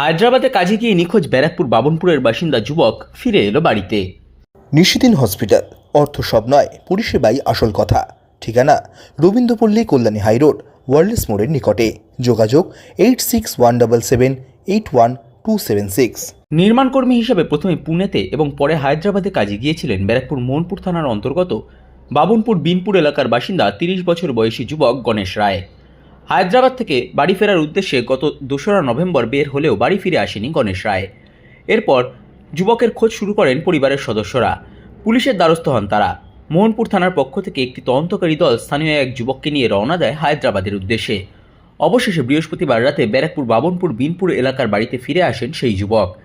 হায়দ্রাবাদে কাজে গিয়ে নিখোঁজ ব্যারাকপুর বাবনপুরের বাসিন্দা যুবক ফিরে এলো বাড়িতে। নিশিদিন হসপিটাল অর্থ সব নয় পরিষেবাই আসল কথা। ঠিকানা রবীন্দ্রপল্লী কল্যাণী হাইরোড ওয়ার্ল্ডস মোড়ের নিকটে। যোগাযোগ eight six one double seven eight one two seven six. নির্মাণকর্মী হিসেবে প্রথমে পুনেতে এবং পরে হায়দ্রাবাদে কাজে গিয়েছিলেন ব্যারাকপুর মোহনপুর থানার অন্তর্গত বাবনপুর বিনপুর এলাকার বাসিন্দা তিরিশ বছর বয়সী যুবক গণেশ রায়। হায়দ্রাবাদ থেকে বাড়ি ফেরার উদ্দেশ্যে গত দোসরা নভেম্বর বের হলেও বাড়ি ফিরে আসেনি গণেশ রায়। এরপর যুবকের খোঁজ শুরু করেন পরিবারের সদস্যরা। পুলিশের দ্বারস্থ হন তারা। মোহনপুর থানার পক্ষ থেকে একটি তদন্তকারী দল স্থানীয় এক যুবককে নিয়ে রওনা দেয় হায়দ্রাবাদের উদ্দেশ্যে। অবশেষে বৃহস্পতিবার রাতে ব্যারাকপুর, বাবনপুর, বিনপুর এলাকার বাড়িতে ফিরে আসেন সেই যুবক।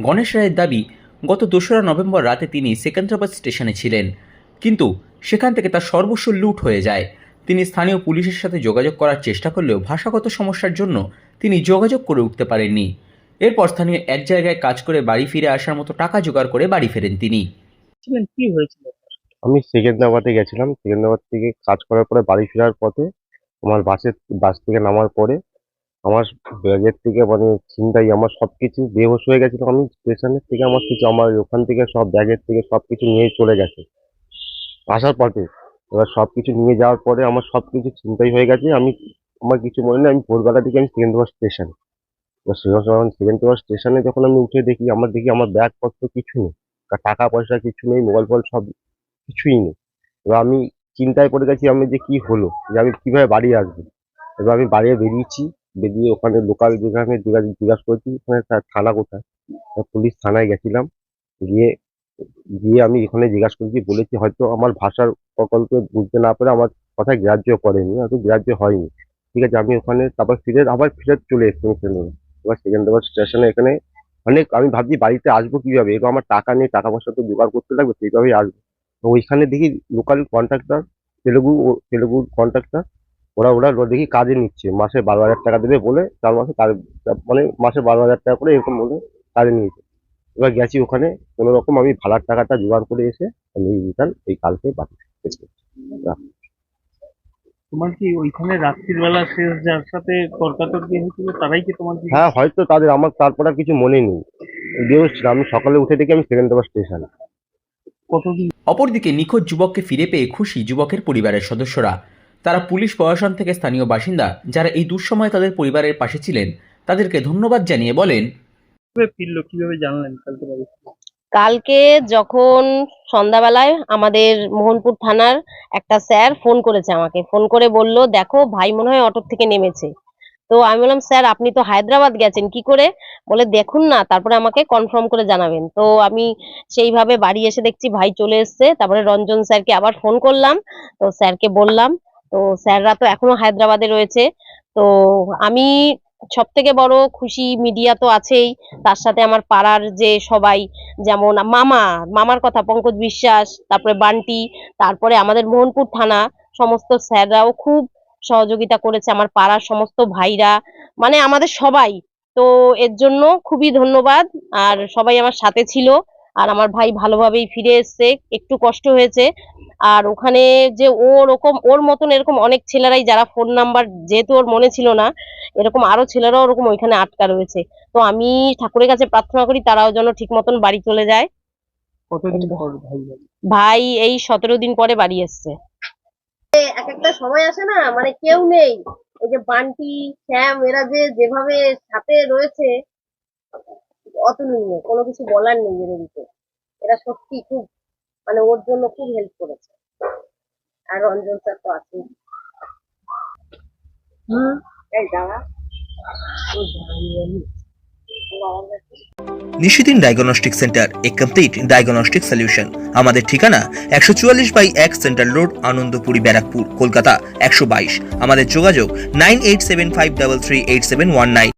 গণেশ রায়ের দাবি, গত দোসরা নভেম্বর রাতে তিনি সেকেন্দ্রাবাদ স্টেশনে ছিলেন। কিন্তু সেখান থেকে তার সর্বস্ব লুট হয়ে যায়। তিনি স্থানীয় পুলিশের সাথে যোগাযোগ করার চেষ্টা করলেও ভাষাগত সমস্যার জন্য তিনি যোগাযোগ করে উঠতে পারেননি। এরপর স্থানীয় এক জায়গায় কাজ করে বাড়ি ফিরে আসার মতো টাকা জোগাড় করে বাড়ি ফেরেন তিনি। কি হয়েছিল? আমি সেকেন্দ্রাবাদে গেছিলাম। সেকেন্দ্রাবাদ থেকে কাজ করার পরে বাড়ি ফেরার পথে আমার বাসের বাস থেকে নামার পরে আমার ব্যাগের থেকে মানে ছিনতাই আমার সব কিছু বেহোশ হয়ে গেছিল। আমি স্টেশনের থেকে আমার কিছু আমার ওখান থেকে সব ব্যাগের থেকে সব কিছু নিয়ে চলে গেছে। আসার পথে এবার সব কিছু নিয়ে যাওয়ার পরে আমার সব কিছু চিন্তাই হয়ে গেছে আমি, আমার কিছু মনে নেই, আমি ভোরবেলা থেকে আমি সেকেন্দ্রাবাদ স্টেশন এবার সেকেন্দ্রাবাদ স্টেশনে যখন আমি উঠে দেখি, আমার দেখি আমার ব্যাগপত্র কিছু নেই টাকা পয়সা কিছু নেই মোবাইল ফোবাইল সব কিছুই নেই। এবার আমি চিন্তায় পড়ে গেছি আমি যে কি হলো, যে আমি কীভাবে বাড়ি আসব। এবার আমি বাড়ি বেরিয়েছি, বেরিয়ে ওখানে লোকাল যেখানে জিজ্ঞাসা করেছি, ওখানে থানা কোথায়? পুলিশ থানায় গেছিলাম, গিয়ে গিয়ে আমি এখানে জিজ্ঞাসা করেছি, বলেছি হয়তো আমার ভাষার প্রকল্পে বুঝতে না পারে আমার কথা গ্রাহ্য করেনি, হয়তো গ্রাহ্য হয়নি। ঠিক আছে, আমি ওখানে তারপর ফিরে, আবার ফিরে চলে এসেছি সেখানে। এবার সেকেন্দ্রাবাদ স্টেশনে এখানে অনেক, আমি ভাবছি বাড়িতে আসব কীভাবে? এবার আমার টাকা নেই, টাকা পয়সা তো জোগাড় করতে লাগবে, সেইভাবেই আসব। তো ওইখানে দেখি লোকাল কন্ট্রাক্টর তেলেগু, ও- তেলেগু কন্ট্রাক্টর ওরা ওরা দেখি কাজে নিচ্ছে। মাসে বারো হাজার টাকা দেবে বলে, চার মাসে কাজ মানে মাসে বারো হাজার টাকা করে এরকম বলে কাজে নিয়েছে। এবার গেছি ওখানে, কোনো রকম আমি ভাড়ার টাকাটা জোগাড় করে এসে আমি রিটার্ন এই কালকে ফিরবো। তোমার কি ওইখানে রাত্রির বেলা শেষ যার সাথে তর্কাতর্কি হয়েছিল তারাই কি তোমার হ্যাঁ হয়তো তাদের আমার তারপর আর কিছু মনে নেই। আমি সকালে উঠে দেখি আমি সেকেন্দ্রাবাদ স্টেশন কতদিন? অপরদিকে নিখোঁজ যুবককে ফিরে পেয়ে খুশি যুবকের পরিবারের সদস্যরা। তারা পুলিশ প্রশাসন থেকে স্থানীয় বাসিন্দা যারা এই দুঃসময়ে তাদের পরিবারের পাশে ছিলেন তাদেরকে ধন্যবাদ জানিয়ে বলেন কীভাবে ফিরলো কীভাবে জানলেন কালকে কালকে যখন সন্ধ্যাবেলায় আমাদের মোহনপুর থানার একটা স্যার ফোন করেছে আমাকে। ফোন করে বলল, দেখো, ভাই মনে হয় অটোর থেকে নেমেছে। তো আমি বললাম, স্যার, আপনি তো হায়দ্রাবাদ গেছেন, কি করে? বলে, দেখুন না, তারপরে আমাকে কনফার্ম করে জানাবেন। তো আমি সেইভাবে বাড়ি এসে দেখছি, ভাই চলে এসেছে। তারপরে রঞ্জন স্যারকে আবার ফোন করলাম। তো স্যারকে বললাম, তো স্যাররা তো এখনও হায়দ্রাবাদে রয়েছে। তো আমি সব থেকে বড় খুশি মিডিয়া তো আছেই। তার সাথে আমার পাড়ার যে সবাই, যেমন মামা, মামার কথা পঙ্কজ বিশ্বাস, তারপরে বান্টি, তারপরে আমাদের মোহনপুর থানা, সমস্ত স্যাররাও খুব সহযোগিতা করেছে আমার পাড়ার সমস্ত ভাইরা। মানে আমাদের সবাই। তো এর জন্য খুবই ধন্যবাদ। আর সবাই আমার সাথে ছিল। আর আমার ভাই ভালোভাবেই ফিরে এসেছে একটু কষ্ট হয়েছে। আর ওখানে যে ও ওরকম ওর মতন এরকম অনেক ছেলেরাই যারা ফোন নাম্বার যেহেতু ওর মনে ছিল না এরকম আরও ছেলেরাও ওরকম ওইখানে আটকা রয়েছে। তো আমি ঠাকুরের কাছে প্রার্থনা করি তারাও যেন ঠিক মতন বাড়ি চলে যায়। ভাই ভাই এই সতেরো দিন পরে বাড়ি এসছে। এক একটা সময় আসে না মানে কেউ নেই। এই যে বান্টি শ্যাম এরা যে যেভাবে সাথে রয়েছে অতুলনীয় কোনো কিছু বলার নেই এদের দিকে এরা সত্যি খুব মানে ওর জন্য খুব হেল্প করেছে। আর রঞ্জন স্যার তো আছেই। হুম। এই দাঁড়া। নিশিদিন ডায়াগনস্টিক সেন্টার এ কমপ্লিট ডায়াগনস্টিক সলিউশন আমাদের ঠিকানা একশো চুয়াল্লিশ বাই এক সেন্ট্রাল রোড আনন্দপুরি ব্যারাকপুর কলকাতা একশো বাইশ। আমাদের যোগাযোগ nine eight seven five double three eight seven one nine.